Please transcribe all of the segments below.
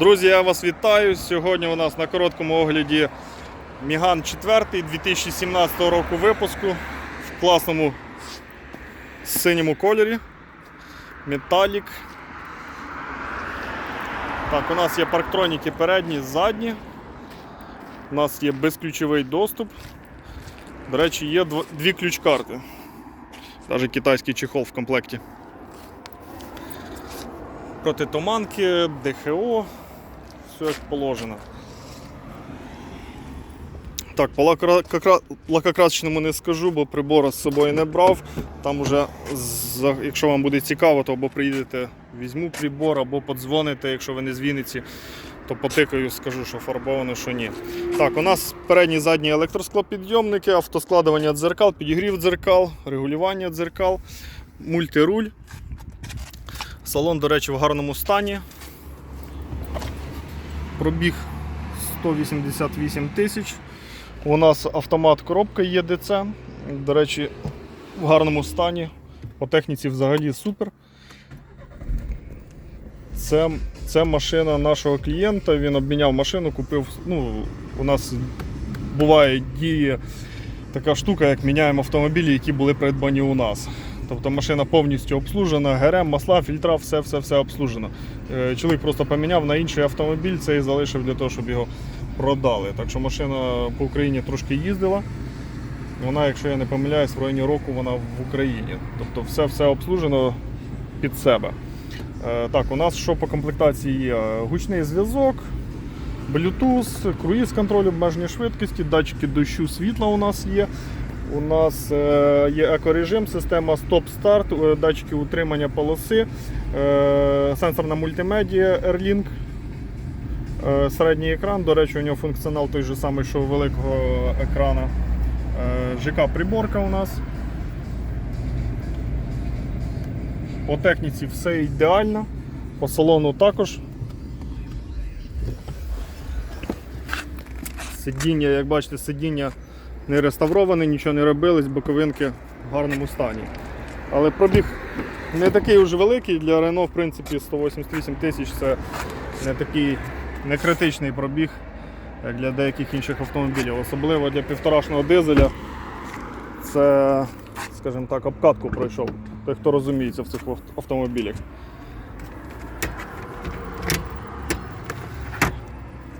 Друзі, я вас вітаю. Сьогодні у нас на короткому огляді Міган 4 2017 року випуску в класному синьому кольорі. Металік. Так, у нас є парктроніки передні, задні. У нас є безключовий доступ. До речі, є дві ключ-карти. Навіть китайський чехол в комплекті. Протитуманки, ДХО, все як положено. Так, по лакокрасочному не скажу, бо прибора з собою не брав. Там уже, якщо вам буде цікаво, то або приїдете, візьму прибор, або подзвоните, якщо ви не з Вінниці, то потикаю, скажу, що фарбовано, що ні. Так, у нас передні і задні електросклопідйомники, автоскладування дзеркал, підігрів дзеркал, регулювання дзеркал, мультируль. Салон, до речі, в гарному стані. Пробіг 188 тисяч. У нас автомат коробка ЄДЦ. До речі, в гарному стані. По техніці взагалі супер. Це, це машина нашого клієнта. Він обміняв машину, купив. Ну, у нас буває діє така штука, як міняємо автомобілі, які були придбані у нас. Тобто машина повністю обслужена, ГРМ, масла, фільтра, все, все, все обслужено. Е, Чоловік просто поміняв на інший автомобіль, цей залишив для того, щоб його продали. Так що машина по Україні трошки їздила. Вона, якщо я не помиляюсь, в районі року вона в Україні. Тобто все, все обслужено під себе. Е, Так, у нас що по комплектації є? Гучний зв'язок, Bluetooth, круїз контроль обмеження швидкості, датчики дощу світла у нас є. У нас е, є екорежим, система стоп-старт, е, датчики утримання полоси, е, сенсорна мультимедія Airlink, середній екран. До речі, у нього функціонал той же самий, що у великого екрана. ЖК-приборка у нас. По техніці все ідеально. По салону також. Сидіння, як бачите, сидіння не реставроване, нічого не робилось, боковинки в гарному стані. Але пробіг не такий уже великий, для Renault, в принципі, 188 тисяч це не такий не критичний пробіг, як для деяких інших автомобілів. Особливо для півторашного дизеля. Це, скажімо так, обкатку пройшов. Той, хто розуміється в цих автомобілях.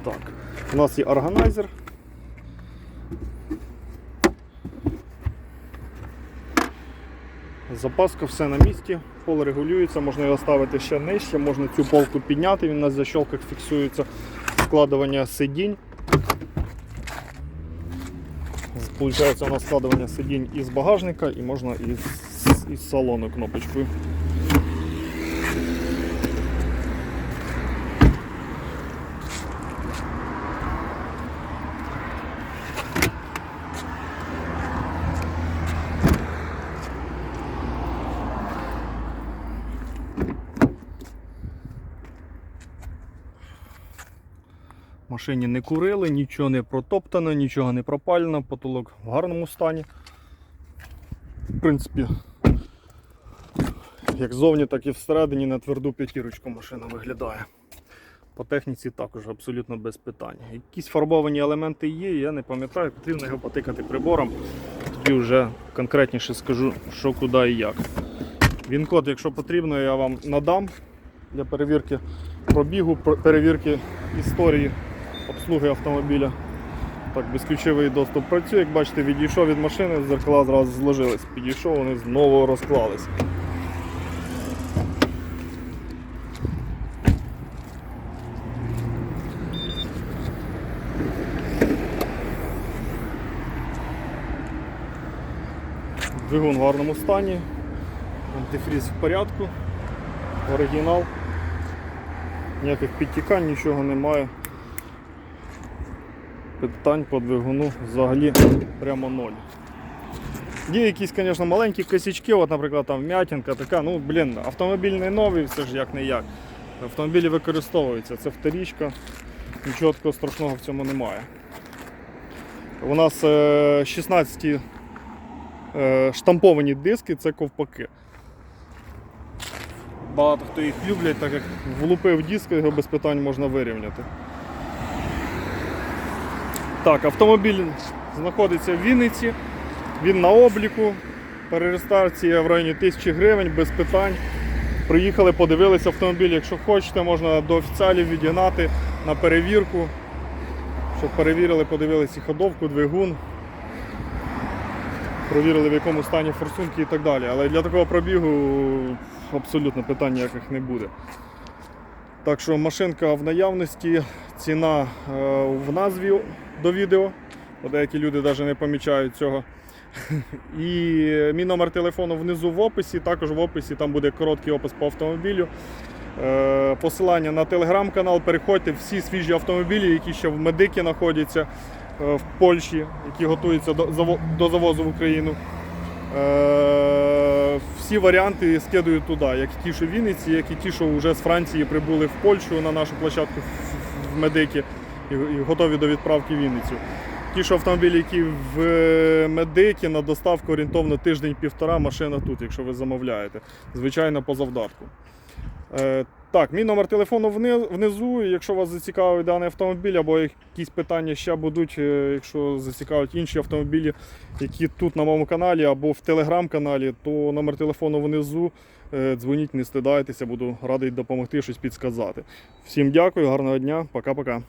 Так, у нас є органайзер. Запаска, все на місці, пол регулюється, можна його ставити ще нижче, можна цю полку підняти, він на защолках фіксується складування сидінь. Получається у нас складування сидінь із багажника і можна із, із салону кнопочкою. Машині не курили, нічого не протоптано, нічого не пропалено, потолок в гарному стані. В принципі, як ззовні, так і всередині на тверду п'ятірочку машина виглядає. По техніці також абсолютно без питань. Якісь фарбовані елементи є, я не пам'ятаю, потрібно його потикати прибором. Тоді вже конкретніше скажу, що куди і як. Він-код, якщо потрібно, я вам надам для перевірки пробігу, перевірки історії обслуги автомобіля. Так, безключовий доступ працює. Як бачите, відійшов від машини, зеркала зразу зложились. Підійшов, вони знову розклались. Двигун в гарному стані. Антифріз в порядку. Оригінал. Ніяких підтікань, нічого немає. Питань по двигуну взагалі прямо ноль. Є якісь, звісно, маленькі косячки, от, наприклад, там вм'ятінка така, ну, блін, автомобіль не новий, все ж як не як. Автомобілі використовуються, це вторічка, нічого такого страшного в цьому немає. У нас е, 16 е, штамповані диски, це ковпаки. Багато хто їх люблять, так як влупив диск, його без питань можна вирівняти. Так, автомобіль знаходиться в Вінниці, він на обліку. Перереєстрація в районі 1000 гривень без питань. Приїхали, подивилися автомобіль. Якщо хочете, можна до офіціалів відігнати на перевірку, щоб перевірили, подивилися ходовку, двигун, провірили в якому стані форсунки і так далі. Але для такого пробігу абсолютно питань ніяких не буде. Так що машинка в наявності, ціна е, в назві до відео, бо деякі люди навіть не помічають цього. І мій номер телефону внизу в описі, також в описі там буде короткий опис по автомобілю. Е, Посилання на телеграм-канал, переходьте всі свіжі автомобілі, які ще в медикі знаходяться е, в Польщі, які готуються до, завозу в Україну. Е, Всі варіанти скидаю туди, як ті, що в Вінниці, як і ті, що вже з Франції прибули в Польщу на нашу площадку в- медики і, готові до відправки в Вінницю. Ті, що автомобілі, які в е, медики на доставку орієнтовно тиждень-півтора, машина тут, якщо ви замовляєте. Звичайно, по завдатку. Е, так, мій номер телефону внизу. Якщо вас зацікавить даний автомобіль або якісь питання ще будуть, е, якщо зацікавлять інші автомобілі, які тут на моєму каналі або в телеграм-каналі, то номер телефону внизу. Дзвоніть, не стидайтеся, буду радий допомогти щось підсказати. Всім дякую, гарного дня, пока-пока.